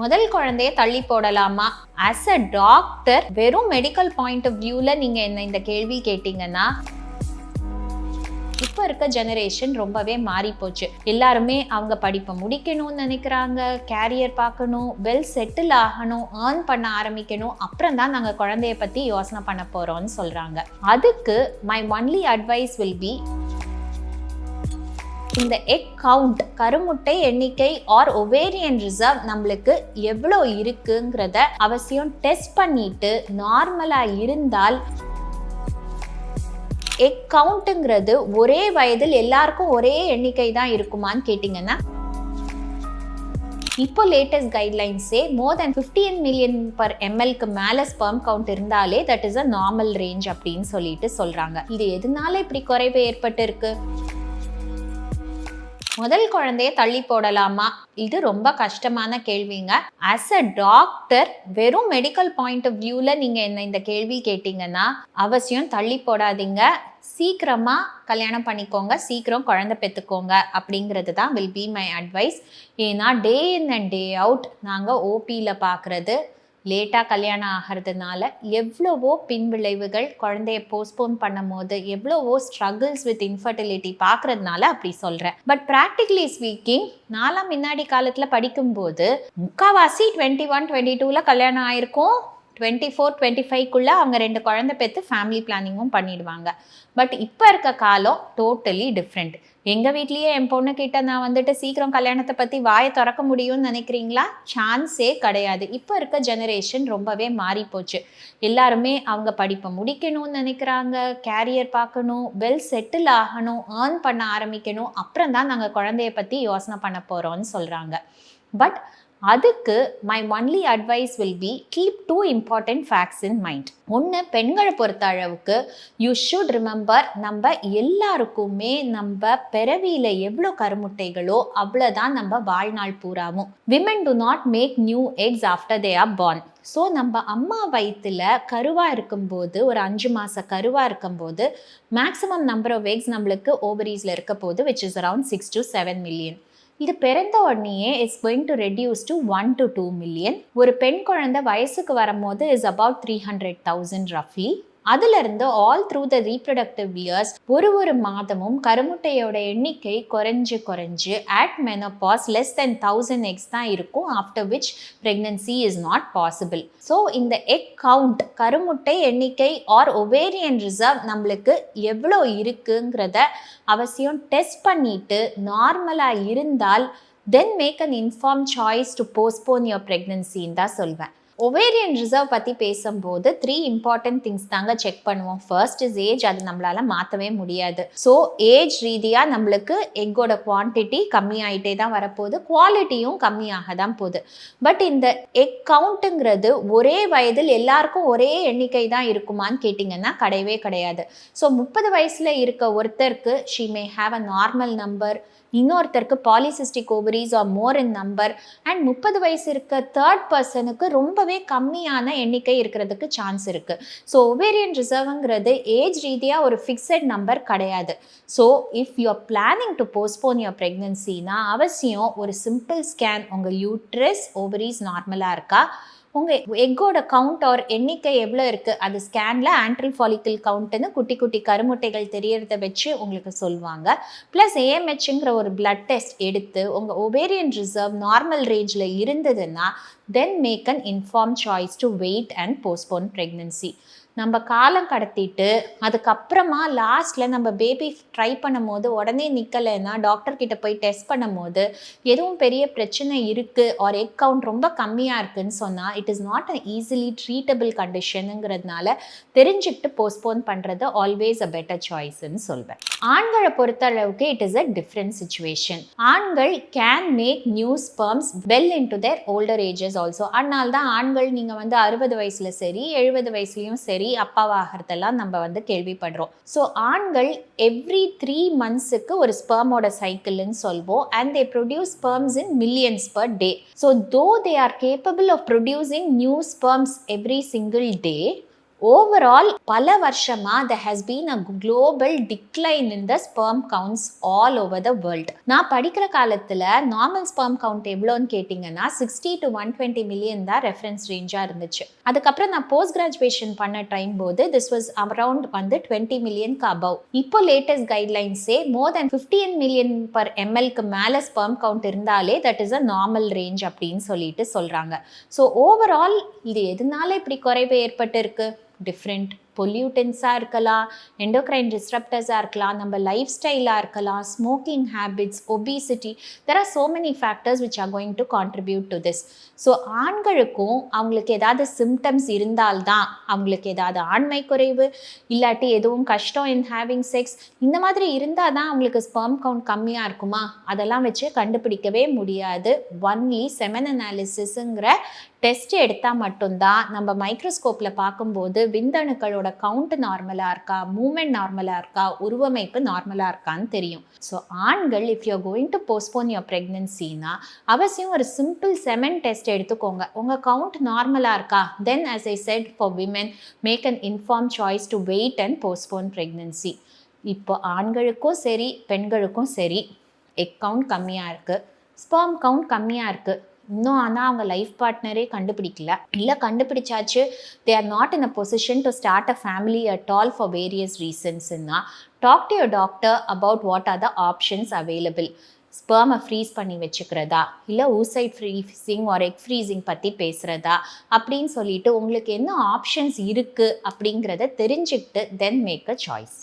முதல் குழந்தைய தள்ளி போடலாமா? அஸ் அ டாக்டர் வெறும் மெடிக்கல் பாயிண்ட் ஆஃப் வியூவில் நீங்கள் என்ன இந்த கேள்வி கேட்டிங்கன்னா இப்போ இருக்க ஜெனரேஷன் ரொம்பவே மாறி போச்சு. எல்லாருமே அவங்க படிப்பை முடிக்கணும்னு நினைக்கிறாங்க கேரியர் பார்க்கணும் வெல் செட்டில் ஆகணும் ஏர்ன் பண்ண ஆரம்பிக்கணும் அப்புறம் தான் நாங்கள் குழந்தைய பற்றி யோசனை பண்ண போகிறோம்னு சொல்கிறாங்க அதுக்கு my only advice will be இந்த எக் கவுண்ட் கருமுட்டை எண்ணிக்கை ஆர் ஒவேரியன் ரிசர்வ் நம்மளுக்கு எவ்வளோ இருக்குங்கிறத அவசியம் டெஸ்ட் பண்ணிட்டு நார்மலாக இருந்தால் எக் கவுண்ட்டுங்கிறது ஒரே வயதில் எல்லாருக்கும் ஒரே எண்ணிக்கை தான் இருக்குமான்னு கேட்டிங்கன்னா இப்போ latest கைட்லைன்ஸே more than fifteen million per எம்எல்க்கு மேலே ஸ்பெர்ம் கவுண்ட் இருந்தாலே that is a normal range அப்படின்னு சொல்லிட்டு சொல்கிறாங்க இது எதனால இப்படி குறைவு ஏற்பட்டு இருக்கு முதல் குழந்தைய தள்ளி போடலாமா? இது ரொம்ப கஷ்டமான கேள்விங்க. அஸ் அ டாக்டர் வெறும் மெடிக்கல் பாயிண்ட் ஆஃப் வியூல நீங்க என்ன இந்த கேள்வி கேட்டீங்கன்னா அவசியம் தள்ளி போடாதீங்க. சீக்கிரமா கல்யாணம் பண்ணிக்கோங்க. சீக்கிரம் குழந்தை பெற்றுக்கோங்க அப்படிங்கிறது தான் வில் பி மை அட்வைஸ் ஏன்னா டே இன் அண்ட் டே அவுட் நாங்கள் ஓபியில் பார்க்குறது லேட்டாக கல்யாணம் ஆகிறதுனால எவ்வளவோ பின்விளைவுகள் குழந்தைய போஸ்ட்போன் பண்ணும் போது எவ்வளவோ ஸ்ட்ரகிள்ஸ் வித் இன்ஃபர்டிலிட்டி பார்க்கறதுனால அப்படி சொல்கிறேன் பட் ப்ராக்டிகலி ஸ்பீக்கிங் நாலாம் முன்னாடி காலத்தில் படிக்கும்போது முக்காவாசி டுவெண்ட்டி ஒன் டுவெண்ட்டி டூவில் கல்யாணம் ஆயிருக்கும். டுவெண்ட்டி ஃபோர் டுவெண்ட்டி ஃபைவ்க்குள்ளே அவங்க ரெண்டு குழந்தை பெற்று ஃபேமிலி பிளானிங்கும் பண்ணிடுவாங்க. பட் இப்போ இருக்க காலம் டோட்டலி டிஃப்ரெண்ட் எங்கள் வீட்லேயே என் பொண்ணுக்கிட்ட நான் வந்துட்டு சீக்கிரம் கல்யாணத்தை பற்றி வாயை திறக்க முடியும்னு நினைக்கிறீங்களா? சான்ஸே கிடையாது. இப்போ இருக்க ஜெனரேஷன் ரொம்பவே மாறி போச்சு எல்லாருமே அவங்க படிப்பை முடிக்கணும்னு நினைக்கிறாங்க கேரியர் பார்க்கணும் வெல் செட்டில் ஆகணும் ஏர்ன் பண்ண ஆரம்பிக்கணும். அப்புறம் தான் நாங்கள் குழந்தைய பற்றி யோசனை பண்ண போகிறோம்னு சொல்கிறாங்க பட் அதுக்கு my only advice will be keep two important facts in mind ஒன்று பெண்களை பொறுத்த அளவுக்கு யூ ஷுட் ரிமெம்பர் நம்ம எல்லாருக்குமே நம்ம பிறவியில் எவ்வளோ கருமுட்டைகளோ அவ்வளோதான் நம்ம வாழ்நாள் பூராவும். Women do not make new eggs after they are born so நம்ம அம்மா வயிற்றில் கருவாக இருக்கும்போது ஒரு அஞ்சு மாத கருவாக இருக்கும்போது மேக்ஸிமம் நம்பர் ஆஃப் எக்ஸ் நம்மளுக்கு ஓவரீஸில் இருக்க போது which is around six to seven million இது பிறந்த உடனேயே it's going to reduce to one to two million ஒரு பெண் குழந்தை வயசுக்கு வரும்போது is about three hundred thousand ரஃப்லி அதிலிருந்து all through the reproductive years ஒரு ஒரு மாதமும் கருமுட்டையோட எண்ணிக்கை குறைஞ்சு குறைஞ்சு at menopause less than thousand eggs தான் இருக்கும் after which pregnancy is not possible so இந்த எக் கவுண்ட் கருமுட்டை எண்ணிக்கை ஆர் ஒவேரியன் ரிசர்வ் நம்மளுக்கு எவ்வளோ இருக்குங்கிறத அவசியம் டெஸ்ட் பண்ணிட்டு நார்மலாக இருந்தால் then make an inform choice to postpone your ப்ரெக்னன்சின்னு தான் சொல்வேன். ஒவேரியன் ரிசர்வ் பற்றி பேசும்போது த்ரீ இம்பார்ட்டன்ட் திங்ஸ் தாங்க செக் பண்ணுவோம். ஃபர்ஸ்ட் இஸ் ஏஜ் அது நம்மளால் மாற்றவே முடியாது. ஸோ ஏஜ் ரீதியாக நம்மளுக்கு எக்கோட குவான்டிட்டி கம்மியாயிட்டே தான் வரப்போகுது. குவாலிட்டியும் கம்மியாக தான் போகுது. பட் இந்த எக் கவுண்ட்டுங்கிறது ஒரே வயதில் எல்லாருக்கும் ஒரே எண்ணிக்கை தான் இருக்குமான்னு கேட்டிங்கன்னா கிடையவே கிடையாது. ஸோ முப்பது வயசில் இருக்க ஒருத்தருக்கு she may have a normal number இன்னொருத்தருக்கு polycystic ovaries are more in number and முப்பது வயசு இருக்க தேர்ட் பர்சனுக்கு ரொம்பவே கம்மியான எண்ணிக்கை இருக்கிறதுக்கு சான்ஸ் இருக்குது ஸோ ஒவேரியன் ரிசர்வ்ங்கிறது ஏஜ் ரீதியாக ஒரு ஃபிக்ஸட் நம்பர் கிடையாது. So if you are planning to postpone your ப்ரெக்னென்சினா அவசியம் ஒரு சிம்பிள் ஸ்கேன் உங்கள் யூட்ரஸ் ஓவரிஸ் நார்மலாக இருக்கா? உங்கள் எக்கோட கவுண்ட் ஆர் எண்ணிக்கை எவ்வளோ இருக்குது அது ஸ்கேனில் ஆன்ட்ரி ஃபாலிக்கல் கவுண்ட்டுன்னு குட்டி குட்டி கருமுட்டைகள் தெரியறத வச்சு உங்களுக்கு சொல்லுவாங்க. ப்ளஸ் ஏஎம்ஹெச்ங்கிற ஒரு பிளட் டெஸ்ட் எடுத்து உங்கள் ஒவேரியன் ரிசர்வ் நார்மல் ரேஞ்சில் இருந்ததுன்னா then make an inform choice to wait and postpone pregnancy நம்ம காலம் கடத்திட்டு அதுக்கப்புறமா லாஸ்ட்டில் நம்ம பேபி ட்ரை பண்ணும் போது உடனே நிற்கலைன்னா டாக்டர் கிட்ட போய் டெஸ்ட் பண்ணும் போது எதுவும் பெரிய பிரச்சனை இருக்குது ஆர் எக் கவுண்ட் ரொம்ப கம்மியாக இருக்குன்னு சொன்னால் it is not a easily treatable கண்டிஷனுங்கிறதுனால தெரிஞ்சுக்கிட்டு போஸ்ட்போன் பண்ணுறது ஆல்வேஸ் அ பெட்டர் சாய்ஸ்ன்னு சொல்வேன். ஆண்களை பொறுத்த அளவுக்கு it is a different situation ஆண்கள் can make new sperms well into their older ages also அதனால தான் ஆண்கள் நீங்கள் வந்து அறுபது வயசில் சரி எழுபது வயசுலையும் சரி அப்பாவாகிறதெல்லாம் நம்ம வந்து கேள்விப்படுறோம். ஸோ ஆண்கள் எவ்ரி த்ரீ மந்த்ஸுக்கு ஒரு ஸ்பெர்மோட சைக்கிள்னு சொல்வோம். And they produce sperms in millions per day so though they are capable of producing new sperms every single day overall பல வருஷமா the has been a global decline in the sperm counts all over the world நான் படிக்கிற காலத்தில் normal sperm count எவ்வளோன்னு கேட்டிங்கன்னா sixty to one twenty million தான் reference ரேஞ்சாக இருந்துச்சு. அதுக்கப்புறம் நான் போஸ்ட் கிராஜுவேஷன் பண்ண டைம் போது திஸ் வாஸ் அரவுண்ட் வந்து டுவெண்ட்டி மில்லியனுக்கு அபவ் இப்போ latest கைட்லைன்ஸே more than fifteen million per எம்எல்க்கு மேலே ஸ்பெர்ம் கவுண்ட் இருந்தாலே that is a normal range அப்படின்னு சொல்லிட்டு சொல்கிறாங்க ஸோ ஓவரால் இது எதனால இப்படி குறைவு ஏற்பட்டு இருக்குது டிஃப்ரெண்ட் பொல்யூட்டன்ஸாக இருக்கலாம் எண்டோக்ரைன் டிஸ்ட்ரப்டர்ஸாக இருக்கலாம் நம்ம லைஃப் ஸ்டைலாக இருக்கலாம் smoking habits obesity there are so many factors which are going to contribute to this so ஆண்களுக்கும் அவங்களுக்கு ஏதாவது சிம்டம்ஸ் இருந்தால்தான் அவங்களுக்கு ஏதாவது ஆண்மை குறைவு இல்லாட்டி எதுவும் கஷ்டம் இன் ஹேவிங் செக்ஸ் இந்த மாதிரி இருந்தால் தான் அவங்களுக்கு ஸ்பெர்ம் கவுண்ட் கம்மியாக இருக்குமா? அதெல்லாம் வச்சு கண்டுபிடிக்கவே முடியாது. ஒன்லி செமன் அனாலிசிஸுங்கிற டெஸ்ட் எடுத்தால் மட்டும்தான் நம்ம மைக்ரோஸ்கோப்பில் பார்க்கும்போது விந்தணுக்களோட கவுண்ட் நார்மலாக இருக்கா மூமெண்ட் நார்மலாக இருக்கா உருவமைப்பு நார்மலாக இருக்கான்னு தெரியும். ஸோ ஆண்கள் if you going to postpone your ப்ரெக்னென்சினா அவசியம் ஒரு சிம்பிள் செமன் டெஸ்ட் எடுத்துக்கோங்க. உங்கள் கவுண்ட் நார்மலாக இருக்கா? Then as I said for women make an inform choice to wait and postpone pregnancy இப்போ ஆண்களுக்கும் சரி பெண்களுக்கும் சரி எக் கவுண்ட் கம்மியாக இருக்குது ஸ்பெர்ம் கவுண்ட் கம்மியாக இருக்குது இன்னும் ஆனால் அவங்க லைஃப் பார்ட்னரே கண்டுபிடிக்கல. இல்லை கண்டுபிடிச்சாச்சு they are not in a position to start a family at all for various ரீசன்ஸ்னா talk to your doctor about what are the options available ஸ்பெர்மை freeze பண்ணி வச்சுக்கிறதா? இல்லை ஊசைட் ஃப்ரீசிங் ஒரு எக் ஃப்ரீசிங் பற்றி பேசுகிறதா அப்படின்னு சொல்லிட்டு உங்களுக்கு என்ன ஆப்ஷன்ஸ் இருக்குது அப்படிங்கிறத தெரிஞ்சுக்கிட்டு தென் மேக் அ சாய்ஸ்